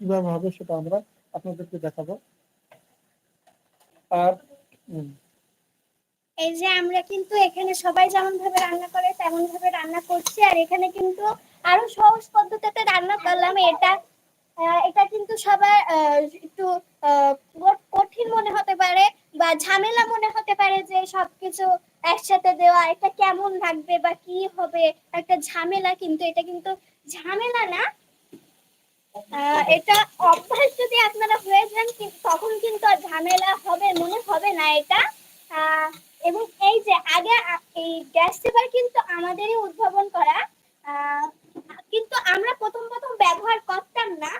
কীভাবে হবে সেটা আমরা আপনাদেরকে দেখাবো। আর এই যে আমরা কিন্তু এখানে সবাই যেমন ভাবে রান্না করে তেমন ভাবে রান্না করছি। আর এখানে কিন্তু আরও সহজ পদ্ধতিতে রান্না করলাম। এটা এটা কিন্তু সবার একটু কঠিন মনে হতে পারে বা ঝামেলা মনে হতে পারে যে সবকিছু একসাথে দেওয়া, এটা কেমন লাগবে বা কি হবে, একটা ঝামেলা। কিন্তু এটা কিন্তু ঝামেলা না এটা অভ্যাস যদি আপনারা হয়ে যান তখন কিন্তু আর ঝামেলা হবে, মনে হবে না এটা। এবং এই যে আগে এই গ্যাস সেভার কিন্তু আমাদেরই উদ্ভাবন করা কিন্তু আমরা প্রথম প্রথম ব্যবহার করতাম না।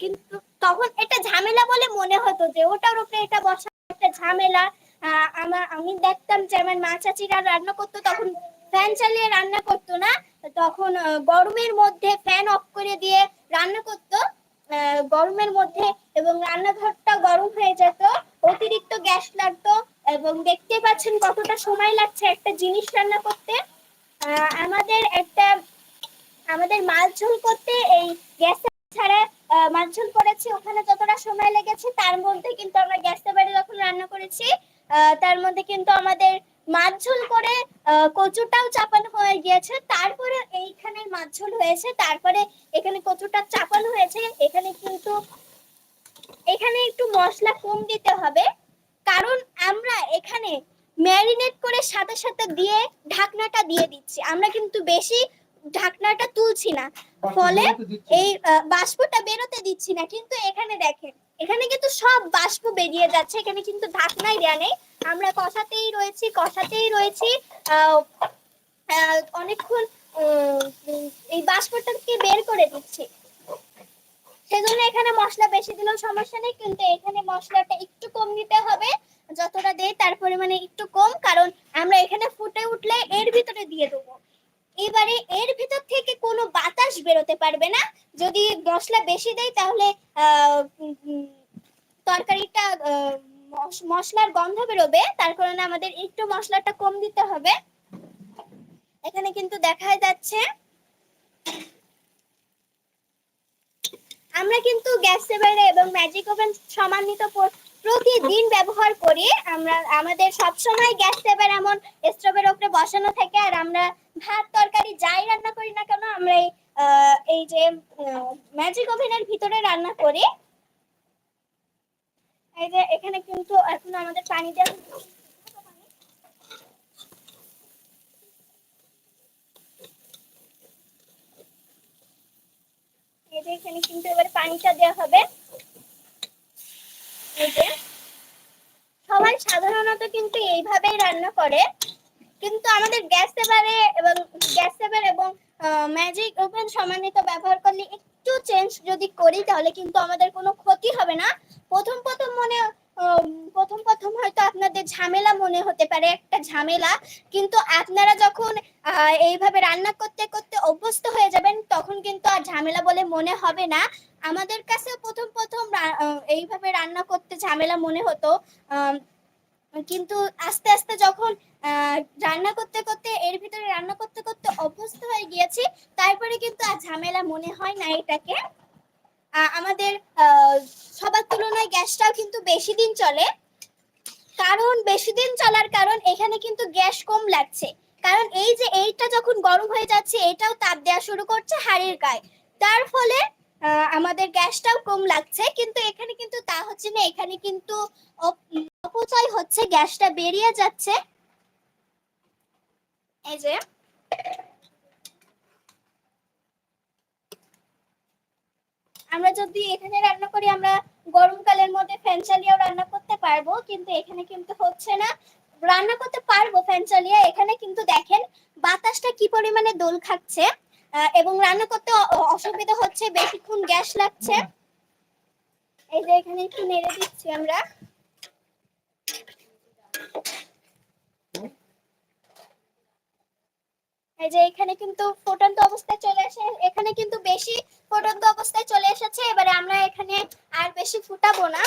কিন্তু তখন এটা ঝামেলা বলে মনে হতো যে ওটার উপরে এটা বসা একটা ঝামেলা। আমার আমি দেখতাম যে আমার মা চাচিরা রান্না করতো, তখন ফ্যান চালিয়ে রান্না করতো না। তখন গরমের মধ্যে ফ্যান অফ করে দিয়ে রান্না করতো গরমের মধ্যে এবং রান্নাঘরটা গরম হয়ে যেত, অতিরিক্ত গ্যাস লাগতো এবং দেখতে পাচ্ছেন কতটা সময় লাগছে একটা জিনিস রান্না করতে। আমাদের একটা, আমাদের মাছ ঝোল করতে এই গ্যাস ছাড়া মাছ করেছি, ওখানে যতটা সময় লেগেছে তার মধ্যে কিন্তু আমরা গ্যাসে যখন রান্না করেছি তার মধ্যে কিন্তু আমাদের মাছ ঝোল করে কচুটাও চাপানো হয়ে গিয়েছে। তারপরে এইখানে মাঝঝোল হয়েছে, তারপরে এখানে কচুটা চাপানো হয়েছে। এখানে কিন্তু, এখানে একটু মশলা কম দিতে হবে। কারণ আমরা এখানে ম্যারিনেট করে সাথে সাথে দিয়ে ঢাকনাটা দিয়ে দিচ্ছি। আমরা কিন্তু বেশি ঢাকনাটা তুলছি না। ফলে এই বাষ্পটা বেরোতে দিচ্ছি না। কিন্তু এখানে দেখেন, এখানে কিন্তু সব বাষ্প বেরিয়ে যাচ্ছে। এখানে কিন্তু ঢাকনাই দেওয়া নেই। আমরা কষাতেই রয়েছি কষাতেই রয়েছি। অনেকক্ষণ এই বাষ্পটাকে বের করে দিচ্ছি। সেজন্য এখানে মশলা বেশি দিলেও সমস্যা নেই, কিন্তু এখানে মশলাটা একটু কম নিতে হবে, যতটা দেই, তার পরিমাণে একটু কম, কারণ আমরা এখানে ফুটে উঠলে এর ভিতরে দিয়ে দেবো। এবারে এর ভিতর থেকে কোনো বাতাস বেরোতে পারবে না। যদি মশলা বেশি দেয়, তাহলে তরকারিটা মশলার গন্ধ বেরোবে। তার কারণে আমাদের একটু মশলাটা কম দিতে হবে। এখানে কিন্তু দেখা যাচ্ছে, আমরা কিন্তু গ্যাস সেভারে এবং ম্যাজিক ওভেন সমান্বিত প্রতিদিন ব্যবহার করি। আমরা, আমাদের সবসময় গ্যাস সেভার এমন স্টোভের উপরে বসানো থাকে, আর আমরা ভাত, তরকারি যাই রান্না করি না কেন, আমরা এই যে ম্যাজিক ওভেনের ভিতরে রান্না করি। এই যে, এখানে কিন্তু এখন আমাদের পানি দেওয়া এখানে কিন্তু এবার পানিটা দেওয়া হবে। যে সবাই সাধারণত কিন্তু এইভাবেই রান্না করে। কিন্তু আমাদের গ্যাস সেভারে এবং গ্যাস সেভার এবং ম্যাজিক ওভেন সমানিত ব্যবহার করলে একটু চেঞ্জ যদি করি, তাহলে কিন্তু আমাদের কোনো ক্ষতি হবে না। প্রথম প্রথম মনে প্রথম প্রথম হয়তো আপনাদের ঝামেলা মনে হতে পারে, একটা ঝামেলা। কিন্তু আপনারা যখন এইভাবে রান্না করতে করতে অভ্যস্ত হয়ে যাবেন, তখন কিন্তু আর ঝামেলা বলে মনে হবে না। আমাদের কাছে প্রথম প্রথম এইভাবে রান্না করতে ঝামেলা মনে হতো। কিন্তু আস্তে আস্তে যখন রান্না করতে করতে, এর ভিতরে রান্না করতে করতে অভ্যস্ত হয়ে গিয়েছি, তারপরে কিন্তু আর ঝামেলা মনে হয় না এটাকে। আমাদের সবার তুলনায় গ্যাসটাও কিন্তু বেশি দিন চলে। কারণ, বেশি দিন চলার কারণ, এখানে কিন্তু গ্যাস কম লাগছে। কারণ এই যে এইটা যখন গরম হয়ে যাচ্ছে, এটাও তাপ দেওয়া শুরু করছে হাড়ির গায়ে। তার ফলে আমাদের গ্যাসটাও কম লাগছে, কিন্তু এখানে কিন্তু তা হচ্ছে না, এখানে কিন্তু অপচয় হচ্ছে, গ্যাসটা বেরিয়ে যাচ্ছে। এই যে। আমরা যদি এখানে রান্না করি, আমরা গরমকালের মধ্যে ফ্যান চালিয়েও রান্না করতে পারব, কিন্তু এখানে কিন্তু হচ্ছে না। রান্না করতে পারব ফ্যান চালিয়ে, এখানে কিন্তু দেখেন বাতাসটা কি পরিমাণে দোল খাচ্ছে? এবং রান্না করতে অসুবিধা হচ্ছে বেশিক্ষণ গ্যাস লাগছে। এই যে এখানে একটু নেড়ে দিচ্ছি আমরা। এই যে এখানে কিন্তু ফোটন্ত অবস্থায় চলে আসে এখানে কিন্তু বেশি ফোটন্ত অবস্থায় চলে এসেছে এবারে আমরা এখানে আর বেশি ফুটাবো না।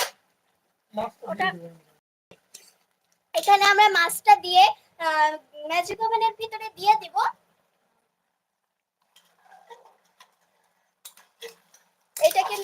ওটা- এখানে আমরা মাছটা দিয়ে ম্যাজিক ওভেনের ভিতরে দিয়ে দিব। এটা কিন্তু